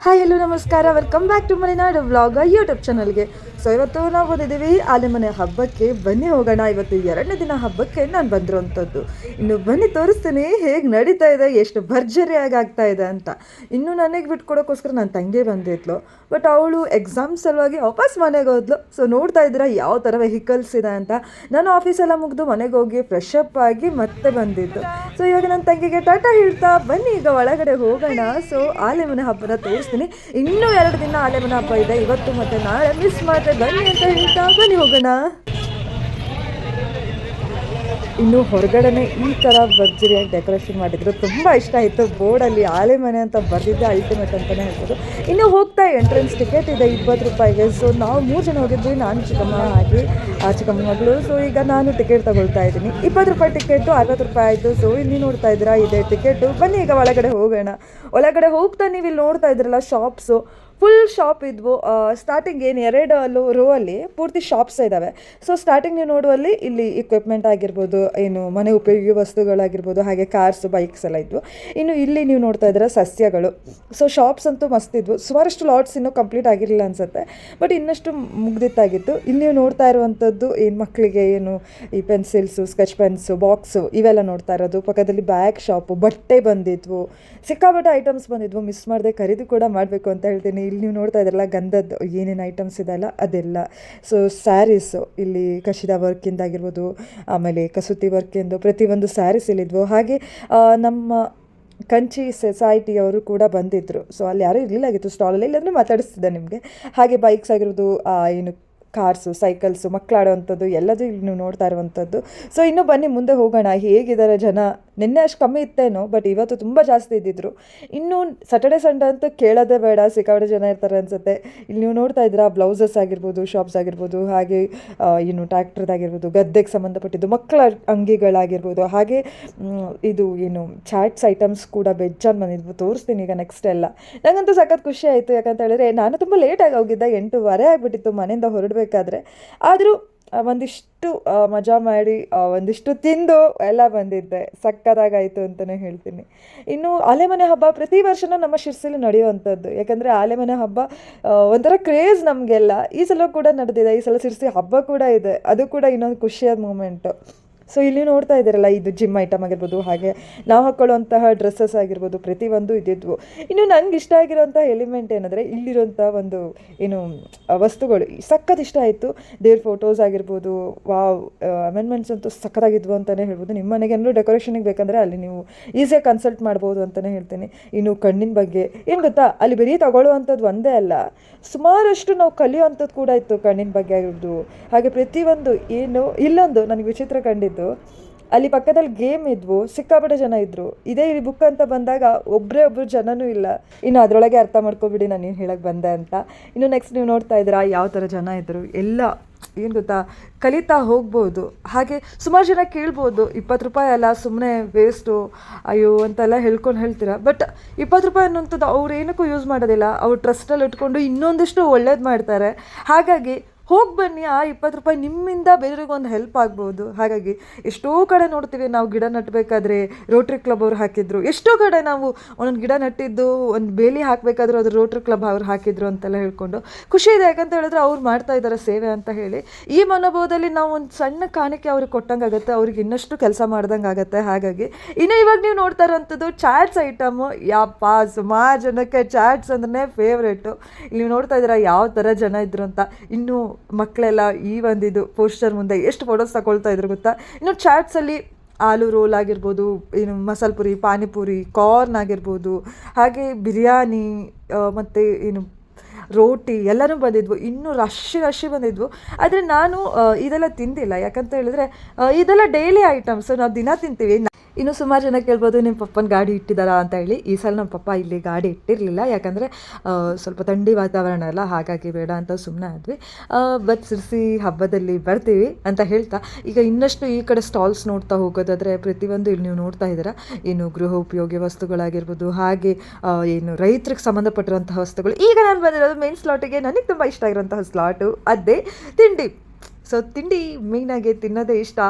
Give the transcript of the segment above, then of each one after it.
Hi hello ನಮಸ್ಕಾರ. Welcome back to Malenadu vlog YouTube ಚಾನಲ್ಗೆ so ಇವತ್ತು ನಾವು ಬಂದಿದ್ದೀವಿ ಆಲೆಮನೆ ಹಬ್ಬಕ್ಕೆ. ಬನ್ನಿ ಹೋಗೋಣ. ಇವತ್ತು ಎರಡನೇ ದಿನ ಹಬ್ಬಕ್ಕೆ ನಾನು ಬಂದಿರೋಂಥದ್ದು ಇನ್ನು ಬನ್ನಿ ತೋರಿಸ್ತೀನಿ ಹೇಗೆ ನಡೀತಾ ಇದೆ, ಎಷ್ಟು ಭರ್ಜರಿಯಾಗಿ ಆಗ್ತಾ ಇದೆ ಅಂತ. ಇನ್ನು ನನಗೆ ಬಿಟ್ಕೊಡೋಕ್ಕೋಸ್ಕರ ನನ್ನ ತಂಗಿ ಬಂದಿದ್ಲು. ಬಟ್ ಅವಳು ಎಕ್ಸಾಮ್ ಸಲುವಾಗಿ ವಾಪಸ್ ಮನೆಗೆ ಹೋದ್ಲು. ಸೊ ನೋಡ್ತಾ ಇದ್ದೀರಾ ಯಾವ ಥರ ವೆಹಿಕಲ್ಸ್ ಇದೆ ಅಂತ. ನಾನು ಆಫೀಸೆಲ್ಲ ಮುಗಿದು ಮನೆಗೆ ಹೋಗಿ ಫ್ರೆಶ್ ಅಪ್ ಆಗಿ ಮತ್ತೆ ಬಂದಿದ್ದು. ಸೊ ಇವಾಗ ನನ್ನ ತಂಗಿಗೆ ಟಾಟಾ ಹೇಳ್ತಾ ಬನ್ನಿ, ಈಗ ಒಳಗಡೆ ಹೋಗೋಣ. ಸೊ ಆಲೆಮನೆ ಹಬ್ಬನ ತೋರಿಸ್ತೀನಿ. ಇನ್ನೂ ಎರಡು ದಿನ ಆಲೆಮನೆ ಹಬ್ಬ ಇದೆ. ಇವತ್ತು ಮತ್ತೆ ನಾಳೆ ಮಿಸ್ ಬನ್ನಿ ಅಂತ ಹೇಳ್ತಾ ಬನ್ನಿ ಹೋಗೋಣ. ಇನ್ನು ಹೊರಗಡೆನೆ ಈ ಥರ ಭರ್ಜರಿಯಾಗಿ ಡೆಕೋರೇಷನ್ ಮಾಡಿದ್ರು ತುಂಬ ಇಷ್ಟ ಆಯಿತು. ಬೋರ್ಡಲ್ಲಿ ಆಲೆ ಮನೆ ಅಂತ ಬರೆದಿದ್ದೆ ಅಲ್ಟಿಮೇಟ್ ಅಂತಲೇ ಹೇಳ್ಬೋದು. ಇನ್ನು ಹೋಗ್ತಾ ಎಂಟ್ರೆನ್ಸ್ ಟಿಕೆಟ್ ಇದೆ, ಇಪ್ಪತ್ತು ರೂಪಾಯಿಗೆ. ಸೊ ನಾವು ಮೂರು ಜನ ಹೋಗಿದ್ವಿ, ನಾನು, ಚಿಕ್ಕಮ್ಮ, ಆಗಿ, ಆ, ಚಿಕ್ಕಮ್ಮ ಮಗಳು. ಸೊ ಈಗ ನಾನು ಟಿಕೆಟ್ ತಗೊಳ್ತಾ ಇದ್ದೀನಿ. ಇಪ್ಪತ್ತು ರೂಪಾಯಿ ಟಿಕೆಟು ಅರವತ್ತು ರೂಪಾಯಿ ಆಯಿತು. ಸೊ ಇಲ್ಲಿ ನೋಡ್ತಾ ಇದ್ದೀರಾ, ಇದೆ ಟಿಕೆಟು ಬನ್ನಿ ಈಗ ಒಳಗಡೆ ಹೋಗೋಣ. ಒಳಗಡೆ ಹೋಗ್ತಾ ನೀವು ಇಲ್ಲಿ ನೋಡ್ತಾ ಇದ್ರಲ್ಲ ಶಾಪ್ಸು ಫುಲ್ ಶಾಪ್ ಇದ್ವು. ಸ್ಟಾರ್ಟಿಂಗ್ ಏನು ಎರಡು ಅಲ್ಲೂ ರೋ ಅಲ್ಲಿ ಪೂರ್ತಿ ಶಾಪ್ಸ್ ಇದ್ದಾವೆ ಸೊ ಸ್ಟಾರ್ಟಿಂಗ್ ನೀವು ನೋಡುವಲ್ಲಿ ಇಲ್ಲಿ ಇಕ್ವಿಪ್ಮೆಂಟ್ ಆಗಿರ್ಬೋದು, ಏನು ಮನೆ ಉಪಯೋಗಿ ವಸ್ತುಗಳಾಗಿರ್ಬೋದು, ಹಾಗೆ ಕಾರ್ಸ್ ಬೈಕ್ಸ್ ಎಲ್ಲ ಇದ್ವು. ಇನ್ನು ಇಲ್ಲಿ ನೀವು ನೋಡ್ತಾ ಇದ್ರೆ ಸಸ್ಯಗಳು. ಸೊ ಶಾಪ್ಸ್ ಅಂತೂ ಮಸ್ತ್ ಇದ್ವು. ಸುಮಾರಷ್ಟು ಲಾಟ್ಸ್ ಇನ್ನೂ ಕಂಪ್ಲೀಟ್ ಆಗಿರಲಿಲ್ಲ ಅನ್ಸುತ್ತೆ. ಬಟ್ ಇನ್ನಷ್ಟು ಮುಗ್ದಿತ್ತಾಗಿತ್ತು ಇಲ್ಲಿ ನೀವು ನೋಡ್ತಾ ಇರುವಂಥದ್ದು ಏನು ಮಕ್ಕಳಿಗೆ ಏನು ಈ ಪೆನ್ಸಿಲ್ಸು ಸ್ಕೆಚ್ ಪೆನ್ಸು ಬಾಕ್ಸು ಇವೆಲ್ಲ ನೋಡ್ತಾ ಇರೋದು. ಪಕ್ಕದಲ್ಲಿ ಬ್ಯಾಗ್ ಶಾಪು ಬಟ್ಟೆ ಬಂದಿದ್ವು. ಸಿಕ್ಕಾಬಟ್ಟೆ ಐಟಮ್ಸ್ ಬಂದಿದ್ವು. ಮಿಸ್ ಮಾಡದೆ ಖರೀದಿ ಕೂಡ ಮಾಡಬೇಕು ಅಂತ ಹೇಳ್ತೀನಿ. ಇಲ್ಲಿ ನೀವು ನೋಡ್ತಾ ಇದ್ರಲ್ಲ, ಗಂಧದ್ದು ಏನೇನು ಐಟಮ್ಸ್ ಇದೆಯಲ್ಲ, ಅದೆಲ್ಲ. ಸೊ ಸ್ಯಾರೀಸು ಇಲ್ಲಿ ಕಶಿದ ವರ್ಕಿಂದಾಗಿರ್ಬೋದು ಆಮೇಲೆ ಕಸೂತಿ ವರ್ಕಿಂದು ಪ್ರತಿಯೊಂದು ಸ್ಯಾರೀಸ್ ಇಲ್ಲಿದ್ವು ಹಾಗೆ ನಮ್ಮ ಕಂಚಿ ಸೊಸೈಟಿಯವರು ಕೂಡ ಬಂದಿದ್ದರು ಸೊ ಅಲ್ಲಿ ಯಾರೂ ಇರಲಿಲ್ಲಾಗಿತ್ತು ಸ್ಟಾಲಲ್ಲಿ ಇಲ್ಲಾಂದರೆ ಮಾತಾಡಿಸ್ತಿದ್ದೆ ನಿಮಗೆ. ಹಾಗೆ ಬೈಕ್ಸ್ ಆಗಿರೋದು ಏನು ಕಾರ್ಸು ಸೈಕಲ್ಸು ಮಕ್ಕಳಾಡುವಂಥದ್ದು, ಎಲ್ಲದೂ ಇಲ್ಲಿ ನೀವು ನೋಡ್ತಾ ಇರುವಂಥದ್ದು. ಸೊ ಇನ್ನೂ ಬನ್ನಿ, ಮುಂದೆ ಹೋಗೋಣ. ಹೇಗಿದ್ದಾರೆ ಜನ? ನಿನ್ನೆ ಅಷ್ಟು ಕಮ್ಮಿ ಇತ್ತೇನೋ ಬಟ್ ಇವತ್ತು ತುಂಬ ಜಾಸ್ತಿ ಇದ್ದಿದ್ರು. ಇನ್ನು ಸಟರ್ಡೆ ಸಂಡೆ ಅಂತ ಕೇಳೋದೇ ಬೇಡ, ಸಿಕ್ಕಾಪಟ್ಟೆ ಜನ ಇರ್ತಾರೆ ಅನ್ಸುತ್ತೆ. ಇಲ್ಲಿ ನೀವು ನೋಡ್ತಾ ಇದ್ದೀರಾ, ಬ್ಲೌಸಸ್ ಆಗಿರ್ಬೋದು, ಶಾಪ್ಸ್ ಆಗಿರ್ಬೋದು, ಹಾಗೆ ಏನು ಟ್ಯಾಕ್ಟ್ರದಾಗಿರ್ಬೋದು ಗದ್ದೆಗೆ ಸಂಬಂಧಪಟ್ಟಿದ್ದು ಮಕ್ಕಳ ಅಂಗಿಗಳಾಗಿರ್ಬೋದು, ಹಾಗೆ ಇದು ಏನು ಚಾಟ್ಸ್ ಐಟಮ್ಸ್ ಕೂಡ ಬೆಜ್ಜಾನ್ ಬಂದಿದ್ವು, ತೋರಿಸ್ತೀನಿ ಈಗ ನೆಕ್ಸ್ಟ್ ಎಲ್ಲ. ನನಗಂತೂ ಸಖತ್ ಖುಷಿ ಆಯಿತು ಯಾಕಂತ ಹೇಳಿದ್ರೆ, ನಾನು ತುಂಬ ಲೇಟಾಗಿ ಹೋಗಿದ್ದೆ, ಎಂಟೂವರೆ ಆಗಿಬಿಟ್ಟಿತ್ತು ಮನೆಯಿಂದ ಹೊರಡಬೇಕಾದ್ರೆ. ಆದರೂ ಒಂದಿಷ್ಟು ಮಜಾ ಮಾಡಿ ಒಂದಿಷ್ಟು ತಿಂದು ಎಲ್ಲ ಬಂದಿದ್ದೆ. ಸಕ್ಕತ್ತಾಗಾಯಿತು ಅಂತಲೇ ಹೇಳ್ತೀನಿ. ಇನ್ನು ಆಲೆಮನೆ ಹಬ್ಬ ಪ್ರತಿ ವರ್ಷನೂ ನಮ್ಮ ಶಿರ್ಸಿಲಿ ನಡೆಯುವಂಥದ್ದು. ಯಾಕಂದರೆ ಆಲೆಮನೆ ಹಬ್ಬ ಒಂಥರ ಕ್ರೇಜ್ ನಮಗೆಲ್ಲ. ಈ ಸಲ ಕೂಡ ನಡೆದಿದೆ. ಈ ಸಲ ಶಿರ್ಸಿ ಹಬ್ಬ ಕೂಡ ಇದೆ. ಅದು ಕೂಡ ಇನ್ನೊಂದು ಖುಷಿಯಾದ ಮೂಮೆಂಟು ಸೊ ಇಲ್ಲಿ ನೋಡ್ತಾ ಇದ್ದೀರಲ್ಲ, ಇದು ಜಿಮ್ ಐಟಮ್ ಆಗಿರ್ಬೋದು, ಹಾಗೆ ನಾವು ಹಾಕ್ಕೊಳ್ಳುವಂತಹ ಡ್ರೆಸ್ಸಸ್ ಆಗಿರ್ಬೋದು, ಪ್ರತಿಯೊಂದು ಇದ್ದಿದ್ವು. ಇನ್ನು ನಂಗೆ ಇಷ್ಟ ಆಗಿರೋಂಥ ಎಲಿಮೆಂಟ್ ಏನಂದರೆ ಇಲ್ಲಿರೋಂಥ ಒಂದು, ಏನು, ವಸ್ತುಗಳು. ಸಖತ್ ಇಷ್ಟ ಆಯಿತು. ದೇವ್ರ ಫೋಟೋಸ್ ಆಗಿರ್ಬೋದು, ವಾವ್ ಅಮೆಂಡ್ಮೆಂಟ್ಸ್ ಅಂತೂ ಸಖತ್ತಾಗಿದ್ವು ಅಂತಲೇ ಹೇಳ್ಬೋದು. ನಿಮ್ಮ ಮನೆಗೆ ಏನಾದ್ರು ಡೆಕೋರೇಷನಿಗೆ ಬೇಕಂದರೆ ಅಲ್ಲಿ ನೀವು ಈಸಿಯಾಗಿ ಕನ್ಸಲ್ಟ್ ಮಾಡ್ಬೋದು ಅಂತಲೇ ಹೇಳ್ತೀನಿ. ಇನ್ನು ಕಣ್ಣಿನ ಬಗ್ಗೆ, ಏನು ಗೊತ್ತಾ? ಅಲ್ಲಿ ಬರೀ ತಗೊಳ್ಳುವಂಥದ್ದು ಒಂದೇ ಅಲ್ಲ. ಸುಮಾರಷ್ಟು ನಾವು ಕಲಿಯುವಂಥದ್ದು ಕೂಡ ಇತ್ತು ಕಣ್ಣಿನ ಬಗ್ಗೆ ಆಗಿರ್ಬೋದು. ಹಾಗೆ ಪ್ರತಿಯೊಂದು, ಏನು, ಇಲ್ಲೊಂದು, ನನಗೆ ವಿಚಿತ್ರ ಕಂಡಿದ್ದು. ಅಲ್ಲಿ ಪಕ್ಕದಲ್ಲಿ ಗೇಮ್ ಇದ್ವು, ಸಿಕ್ಕಾಪಟ್ಟೆ ಜನ ಇದ್ರು. ಇದೇ ಈ ಬುಕ್ ಅಂತ ಬಂದಾಗ ಒಬ್ಬರೇ ಒಬ್ಬರು ಜನನೂ ಇಲ್ಲ. ಇನ್ನು ಅದರೊಳಗೆ ಅರ್ಥ ಮಾಡ್ಕೊಬಿಡಿ, ನಾನು ಏನು ಹೇಳಕ್ಕೆ ಬಂದೆ ಅಂತ. ಇನ್ನು ನೆಕ್ಸ್ಟ್ ನೀವು ನೋಡ್ತಾ ಇದ್ದೀರಾ, ಯಾವ ಥರ ಜನ ಇದ್ದರು ಎಲ್ಲ ಏನು ಗೊತ್ತಾ, ಕಲಿತಾ ಹೋಗ್ಬೋದು. ಹಾಗೆ ಸುಮಾರು ಜನ ಕೇಳ್ಬೋದು, ಇಪ್ಪತ್ತು ರೂಪಾಯಿ ಅಲ್ಲ ಸುಮ್ಮನೆ ವೇಸ್ಟು ಅಯ್ಯೋ ಅಂತೆಲ್ಲ ಹೇಳ್ಕೊಂಡು ಹೇಳ್ತೀರಾ. ಬಟ್ ಇಪ್ಪತ್ತು ರೂಪಾಯಿ ಅನ್ನೋಂಥದ್ದು ಅವ್ರು ಏನಕ್ಕೂ ಯೂಸ್ ಮಾಡೋದಿಲ್ಲ. ಅವ್ರು ಟ್ರಸ್ಟಲ್ಲಿ ಇಟ್ಕೊಂಡು ಇನ್ನೊಂದಿಷ್ಟು ಒಳ್ಳೇದು ಮಾಡ್ತಾರೆ. ಹಾಗಾಗಿ ಹೋಗಿ ಬನ್ನಿ, ಆ ಇಪ್ಪತ್ತು ರೂಪಾಯಿ ನಿಮ್ಮಿಂದ ಬೇರೆಯವ್ರಿಗೆ ಒಂದು ಹೆಲ್ಪ್ ಆಗ್ಬೋದು. ಹಾಗಾಗಿ ಎಷ್ಟೋ ಕಡೆ ನೋಡ್ತೀವಿ, ನಾವು ಗಿಡ ನಟ್ಟಬೇಕಾದ್ರೆ ರೋಟ್ರಿ ಕ್ಲಬ್ ಅವ್ರು ಹಾಕಿದ್ರು. ಎಷ್ಟೋ ಕಡೆ ನಾವು ಒಂದೊಂದು ಗಿಡ ನಟ್ಟಿದ್ದು, ಒಂದು ಬೇಲಿ ಹಾಕಬೇಕಾದ್ರೂ ಅದು ರೋಟ್ರಿ ಕ್ಲಬ್ ಅವ್ರು ಹಾಕಿದ್ರು ಅಂತೆಲ್ಲ ಹೇಳ್ಕೊಂಡು. ಖುಷಿ ಇದೆ, ಯಾಕಂತ ಹೇಳಿದ್ರೆ ಅವ್ರು ಮಾಡ್ತಾ ಇದ್ದಾರೆ ಸೇವೆ ಅಂತ ಹೇಳಿ. ಈ ಮನೋಭಾವದಲ್ಲಿ ನಾವು ಒಂದು ಸಣ್ಣ ಕಾಣಿಕೆ ಅವ್ರಿಗೆ ಕೊಟ್ಟಂಗೆ ಆಗುತ್ತೆ, ಅವ್ರಿಗೆ ಇನ್ನಷ್ಟು ಕೆಲಸ ಮಾಡ್ದಂಗೆ ಆಗುತ್ತೆ. ಹಾಗಾಗಿ ಇನ್ನು ಇವಾಗ ನೀವು ನೋಡ್ತಾ ಇರೋಂಥದ್ದು ಚಾಟ್ಸ್ ಐಟಮು ಯಪ್ಪ, ಸುಮಾರು ಜನಕ್ಕೆ ಚಾಟ್ಸ್ ಅಂದ್ರೆ ಫೇವ್ರೇಟು ಇಲ್ಲಿ ನೋಡ್ತಾ ಇದ್ದೀರಾ, ಯಾವ ಥರ ಜನ ಇದ್ರು ಅಂತ. ಇನ್ನು ಮಕ್ಕಳೆಲ್ಲ ಈ ಒಂದಿದು ಪೋಸ್ಟರ್ ಮುಂದೆ ಎಷ್ಟು ಫೋಟೋಸ್ ತಗೊಳ್ತಾ ಇದ್ರು ಗೊತ್ತಾ? ಇನ್ನು ಚಾಟ್ಸಲ್ಲಿ ಆಲೂ ರೋಲ್ ಆಗಿರ್ಬೋದು ಏನು ಮಸಾಲೆ ಪುರಿ, ಪಾನಿಪುರಿ ಕಾರ್ನ್ ಆಗಿರ್ಬೋದು, ಹಾಗೆ ಬಿರಿಯಾನಿ ಮತ್ತು ಏನು ರೋಟಿ ಎಲ್ಲನೂ ಬಂದಿದ್ವು. ಇನ್ನೂ ರಶ್ ರಶ್ ಬಂದಿದ್ವು. ಆದರೆ ನಾನು ಇದೆಲ್ಲ ತಿಂದಿಲ್ಲ. ಯಾಕಂತ ಹೇಳಿದ್ರೆ ಇದೆಲ್ಲ ಡೈಲಿ ಐಟಮ್ಸ್ ನಾವು ದಿನ ತಿಂತೀವಿ. ಇನ್ನು ಸುಮಾರು ಜನ ಕೇಳ್ಬೋದು ನಿಮ್ಮ ಪಪ್ಪನ ಗಾಡಿ ಇಟ್ಟಿದ್ದಾರಾ ಅಂತ ಹೇಳಿ. ಈ ಸಲ ನಮ್ಮ ಪಪ್ಪ ಇಲ್ಲಿ ಗಾಡಿ ಇಟ್ಟಿರಲಿಲ್ಲ. ಯಾಕಂದರೆ ಸ್ವಲ್ಪ ಥಂಡಿ ವಾತಾವರಣ ಅಲ್ಲ, ಹಾಗಾಗಿ ಬೇಡ ಅಂತ ಸುಮ್ಮನೆ ಆದ್ವಿ. ಬಟ್ ಸಿರ್ಸಿ ಹಬ್ಬದಲ್ಲಿ ಬರ್ತೀವಿ ಅಂತ ಹೇಳ್ತಾ, ಈಗ ಇನ್ನಷ್ಟು ಈ ಕಡೆ ಸ್ಟಾಲ್ಸ್ ನೋಡ್ತಾ ಹೋಗೋದಾದರೆ ಪ್ರತಿಯೊಂದು ಇಲ್ಲಿ ನೀವು ನೋಡ್ತಾ ಇದ್ದೀರಾ. ಏನು ಗೃಹ ಉಪಯೋಗಿ ವಸ್ತುಗಳಾಗಿರ್ಬೋದು, ಹಾಗೆ ಏನು ರೈತರಿಗೆ ಸಂಬಂಧಪಟ್ಟಿರುವಂತಹ ವಸ್ತುಗಳು. ಈಗ ನಾನು ಬಂದಿರೋದು ಮೇನ್ ಸ್ಲಾಟಿಗೆ ನನಗೆ ತುಂಬ ಇಷ್ಟ ಆಗಿರುವಂತಹ ಸ್ಲಾಟು ಅದೇ ತಿಂಡಿ. ಸೊ ತಿಂಡಿ ಮೇಯ್ನಾಗಿ ತಿನ್ನೋದೇ ಇಷ್ಟ.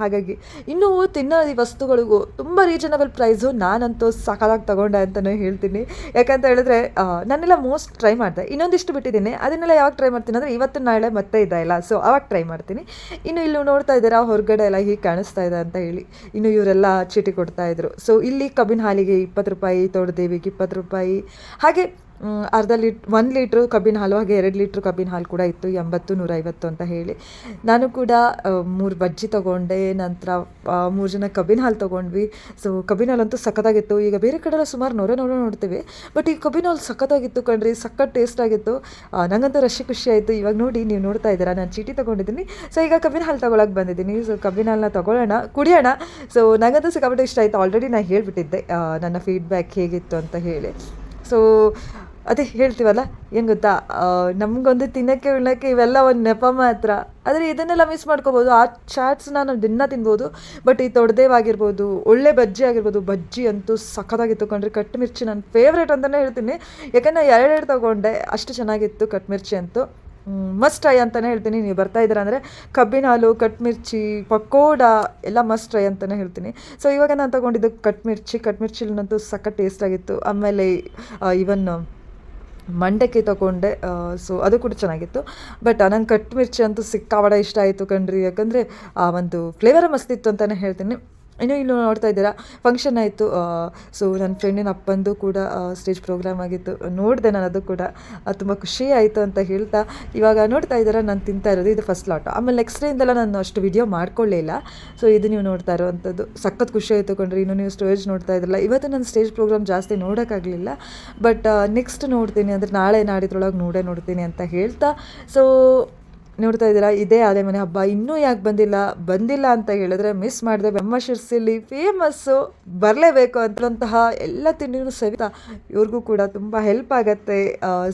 ಹಾಗಾಗಿ ಇನ್ನೂ ತಿನ್ನೋ ವಸ್ತುಗಳಿಗೂ ತುಂಬ ರೀಸನಬಲ್ ಪ್ರೈಸು ನಾನಂತೂ ಸಕಾಲಾಗಿ ತೊಗೊಂಡೆ ಅಂತಲೇ ಹೇಳ್ತೀನಿ. ಯಾಕಂತ ಹೇಳಿದ್ರೆ ನಾನೆಲ್ಲ ಮೋಸ್ಟ್ ಟ್ರೈ ಮಾಡಿದೆ. ಇನ್ನೊಂದಿಷ್ಟು ಬಿಟ್ಟಿದ್ದೀನಿ. ಅದನ್ನೆಲ್ಲ ಯಾವಾಗ ಟ್ರೈ ಮಾಡ್ತೀನಿ ಅಂದರೆ ಇವತ್ತು ನಾಳೆ ಮತ್ತೆ ಇದೆ ಇಲ್ಲ ಸೊ ಅವಾಗ ಟ್ರೈ ಮಾಡ್ತೀನಿ. ಇನ್ನು ಇಲ್ಲಿ ನೋಡ್ತಾ ಇದ್ದೀರಾ, ಹೊರಗಡೆ ಎಲ್ಲ ಹೀಗೆ ಕಾಣಿಸ್ತಾ ಇದೆ ಅಂತ ಹೇಳಿ. ಇನ್ನು ಇವರೆಲ್ಲ ಚೀಟಿ ಕೊಡ್ತಾ ಇದ್ರು. ಸೊ ಇಲ್ಲಿ ಕಬ್ಬಿನ ಹಾಲಿಗೆ ಇಪ್ಪತ್ತು ರೂಪಾಯಿ ತೋಡದೇವಿಗೆ ಇಪ್ಪತ್ತು ರೂಪಾಯಿ. ಹಾಗೆ ಅರ್ಧ ಲೀಟ್ ಒಂದು ಲೀಟ್ರು ಕಬ್ಬಿನ ಹಾಲು ಹಾಗೆ ಎರಡು ಲೀಟ್ರ್ ಕಬ್ಬಿನ ಹಾಲು ಕೂಡ ಇತ್ತು ಎಂಬತ್ತು ನೂರೈವತ್ತು ಅಂತ ಹೇಳಿ. ನಾನು ಕೂಡ ಮೂರು ಬಜ್ಜಿ ತೊಗೊಂಡೆ ನಂತರ ಮೂರು ಜನ ಕಬ್ಬಿನ ಹಾಲು ತೊಗೊಂಡ್ವಿ. ಸೊ ಕಬ್ಬಿನ ಹಾಲಂತೂ ಸಖತ್ತಾಗಿತ್ತು. ಈಗ ಬೇರೆ ಕಡೆ ಎಲ್ಲ ಸುಮಾರು ನೂರ ನೂರ ನೋಡ್ತೀವಿ. ಬಟ್ ಈ ಕಬ್ಬಿನ ಹಾಲು ಸಖತ್ತಾಗಿತ್ತು ಕಣ್ರಿ ಸಖತ್ ಟೇಸ್ಟ್ ಆಗಿತ್ತು. ಆ, ನಂಗಂತೂ ರಶಿ ಖುಷಿ ಆಯಿತು. ಇವಾಗ ನೋಡಿ ನೀವು ನೋಡ್ತಾ ಇದ್ದೀರಾ ನಾನು ಚೀಟಿ ತೊಗೊಂಡಿದ್ದೀನಿ. ಸೊ ಈಗ ಕಬ್ಬಿನ ಹಾಲು ತೊಗೊಳಕ್ಕೆ ಬಂದಿದ್ದೀನಿ. ಸೊ ಕಬ್ಬಿನ ಹಾಲನ್ನ ತೊಗೊಳ್ಳೋಣ ಕುಡಿಯೋಣ. ಸೊ ನನಗಂತೂ ಸಿಕ್ಕಾಪಟ್ಟೆ ಇಷ್ಟ ಆಯಿತು. ಆಲ್ರೆಡಿ ನಾನು ಹೇಳಿಬಿಟ್ಟಿದ್ದೆ ನನ್ನ ಫೀಡ್ಬ್ಯಾಕ್ ಹೇಗಿತ್ತು ಅಂತ ಹೇಳಿ. ಸೊ ಅದೇ ಹೇಳ್ತೀವಲ್ಲ, ಏನು ಗೊತ್ತಾ ನಮಗೊಂದು ತಿನ್ನೋಕ್ಕೆ, ಉಣ್ಣೋಕ್ಕೆ ಇವೆಲ್ಲ ಒಂದು ನೆಪ ಮಾತ್ರ. ಆದರೆ ಇದನ್ನೆಲ್ಲ ಮಿಸ್ ಮಾಡ್ಕೋಬೋದು. ಆ ಚಾಟ್ಸ್ ನಾವು ದಿನ ತಿನ್ಬೋದು ಬಟ್ ಈ ತೊಡ್ದೇವಾಗಿರ್ಬೋದು, ಒಳ್ಳೆ ಬಜ್ಜಿ ಆಗಿರ್ಬೋದು, ಬಜ್ಜಿ ಅಂತೂ ಸಖತ್ತಾಗಿತ್ತು ತೊಗೊಂಡ್ರೆ ಕಟ್ ಮಿರ್ಚಿ ನನ್ನ ಫೇವ್ರೇಟ್ ಅಂತಲೇ ಹೇಳ್ತೀನಿ. ಯಾಕಂದರೆ ಎರಡೆರಡು ತೊಗೊಂಡೆ, ಅಷ್ಟು ಚೆನ್ನಾಗಿತ್ತು ಕಟ್ ಮಿರ್ಚಿ ಅಂತೂ ಮಸ್ಟ್ ಟ್ರೈ ಅಂತಲೇ ಹೇಳ್ತೀನಿ. ನೀವು ಬರ್ತಾ ಇದ್ದೀರಾ ಅಂದರೆ ಕಬ್ಬಿನ ಹಾಲು ಕಟ್ ಮಿರ್ಚಿ ಪಕೋಡ ಎಲ್ಲ ಮಸ್ಟ್ ಟ್ರೈ ಅಂತಲೇ ಹೇಳ್ತೀನಿ. ಸೊ ಇವಾಗ ನಾನು ತೊಗೊಂಡಿದ್ದು ಕಟ್ ಮಿರ್ಚಿ ಕಟ್ ಮಿರ್ಚಿಲಂತೂ ಸಖತ್ ಟೇಸ್ಟ್ ಆಗಿತ್ತು. ಆಮೇಲೆ ಇವನ್ ಮಂಡಕ್ಕಿ ತಗೊಂಡೆ ಸೊ ಅದು ಕೂಡ ಚೆನ್ನಾಗಿತ್ತು. ಬಟ್ ನಂಗೆ ಕಟ್ ಮಿರ್ಚಿ ಅಂತೂ ಸಿಕ್ಕಾವಡ ಇಷ್ಟ ಆಯಿತು ಕಣ್ರಿ. ಯಾಕಂದರೆ, ಆ, ಒಂದು ಫ್ಲೇವರ್ ಮಸ್ತಿತ್ತು ಅಂತಲೇ ಹೇಳ್ತೀನಿ. ಇನ್ನು ಇಲ್ಲಿ ನೋಡ್ತಾ ಇದ್ದೀರಾ? ಫಂಕ್ಷನ್ ಆಯಿತು ಸೊ ನನ್ನ ಫ್ರೆಂಡಿನ ಅಪ್ಪಂದು ಕೂಡ ಸ್ಟೇಜ್ ಪ್ರೋಗ್ರಾಮ್ ಆಗಿತ್ತು. ನೋಡಿದೆ ನಾನು ಅದು ಕೂಡ. ತುಂಬ ಖುಷಿ ಆಯಿತು ಅಂತ ಹೇಳ್ತಾ. ಇವಾಗ ನೋಡ್ತಾ ಇದ್ದೀರಾ? ನಾನು ತಿಂತಾ ಇರೋದು, ಇದು ಫಸ್ಟ್ ಲಾಟ್ ಆಮೇಲೆ ನೆಕ್ಸ್ಟ್ ಡೇಯಿಂದೆಲ್ಲ ನಾನು ಅಷ್ಟು ವಿಡಿಯೋ ಮಾಡ್ಕೊಳ್ಳಿಲ್ಲ ಸೊ ಇದು ನೀವು ನೋಡ್ತಾ ಇರೋವಂಥದ್ದು. ಸಖತ್ ಖುಷಿ ಆಯಿತು ಕೊಂಡ್ರಿ ಇನ್ನು ನೀವು ಸ್ಟೇಜ್ ನೋಡ್ತಾ ಇದ್ರಲ್ಲ. ಇವತ್ತು ನಾನು ಸ್ಟೇಜ್ ಪ್ರೋಗ್ರಾಮ್ ಜಾಸ್ತಿ ನೋಡೋಕ್ಕಾಗಲಿಲ್ಲ. ಬಟ್ ನೆಕ್ಸ್ಟ್ ನೋಡ್ತೀನಿ ಅಂದರೆ ನಾಳೆ ನಾಡಿದ್ರೊಳಗೆ ನೋಡೇ ನೋಡ್ತೀನಿ ಅಂತ ಹೇಳ್ತಾ. ಸೊ ನೋಡ್ತಾ ಇದ್ದೀರಾ? ಇದೇ ಆಲೆ ಮನೆ ಹಬ್ಬ. ಇನ್ನೂ ಯಾಕೆ ಬಂದಿಲ್ಲ? ಬಂದಿಲ್ಲ ಅಂತ ಹೇಳಿದ್ರೆ ಮಿಸ್ ಮಾಡಿದೆ ಬ್ರಹ್ಮಶಿರ್ಸಿಲಿ ಫೇಮಸ್ಸು ಬರಲೇಬೇಕು ಅಂತಂತಹ ಎಲ್ಲ ತಿಂಡಿನೂ ಸವಿತಾ ಇವ್ರಿಗೂ ಕೂಡ ತುಂಬ ಹೆಲ್ಪ್ ಆಗುತ್ತೆ.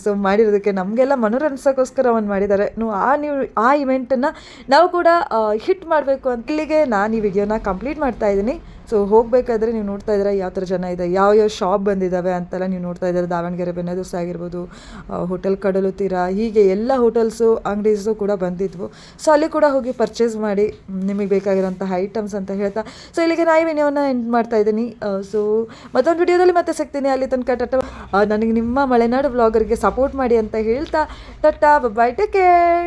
ಸೊ ಮಾಡಿರೋದಕ್ಕೆ ನಮಗೆಲ್ಲ ಮನೋರಂಜಿಸೋಕ್ಕೋಸ್ಕರ ಒಂದು ಮಾಡಿದ್ದಾರೆ. ನೀವು ಆ ನೀವು ಆ ಇವೆಂಟನ್ನು ನಾವು ಕೂಡ ಹಿಟ್ ಮಾಡಬೇಕು ಅಂತ ಇಲ್ಲಿಗೆ ನಾನು ಈ ವಿಡಿಯೋನ ಕಂಪ್ಲೀಟ್ ಮಾಡ್ತಾ ಇದ್ದೀನಿ. ಸೊ ಹೋಗಬೇಕಾದ್ರೆ ನೀವು ನೋಡ್ತಾ ಇದ್ದೀರಾ ಯಾವ ಥರ ಜನ ಇದೆ, ಯಾವ ಯಾವ ಶಾಪ್ ಬಂದಿದ್ದಾವೆ ಅಂತೆಲ್ಲ ನೀವು ನೋಡ್ತಾ ಇದ್ದೀರಾ. ದಾವಣಗೆರೆ ಬೆಣ್ಣೆ ಆಗಿರ್ಬೋದು ಹೋಟೆಲ್ ಕಡಲು ತೀರ, ಹೀಗೆ ಎಲ್ಲ ಹೋಟೆಲ್ಸು ಅಂಗಡೀಸು ಕೂಡ ಬಂದಿದ್ವು. ಸೊ ಅಲ್ಲಿ ಕೂಡ ಹೋಗಿ ಪರ್ಚೇಸ್ ಮಾಡಿ, ನಿಮಗೆ ಬೇಕಾಗಿರೋಂಥ ಐಟಮ್ಸ್ ಅಂತ ಹೇಳ್ತಾ. ಸೊ ಇಲ್ಲಿಗೆ ನಾ ಈ ವಿಡಿಯೋನ ಎಂಡ್ ಮಾಡ್ತಾ ಇದ್ದೀನಿ. ಸೊ ಮತ್ತೊಂದು ವಿಡಿಯೋದಲ್ಲಿ ಮತ್ತೆ ಸಿಗ್ತೀನಿ. ಅಲ್ಲಿ ತನಕ ಟಟ ನನಗೆ ನಿಮ್ಮ ಮಲೆನಾಡು ಬ್ಲಾಗರ್ಗೆ ಸಪೋರ್ಟ್ ಮಾಡಿ ಅಂತ ಹೇಳ್ತಾ. ಟಟ್ಟ ಬೈ ಟೇಕ್ ಕೇರ್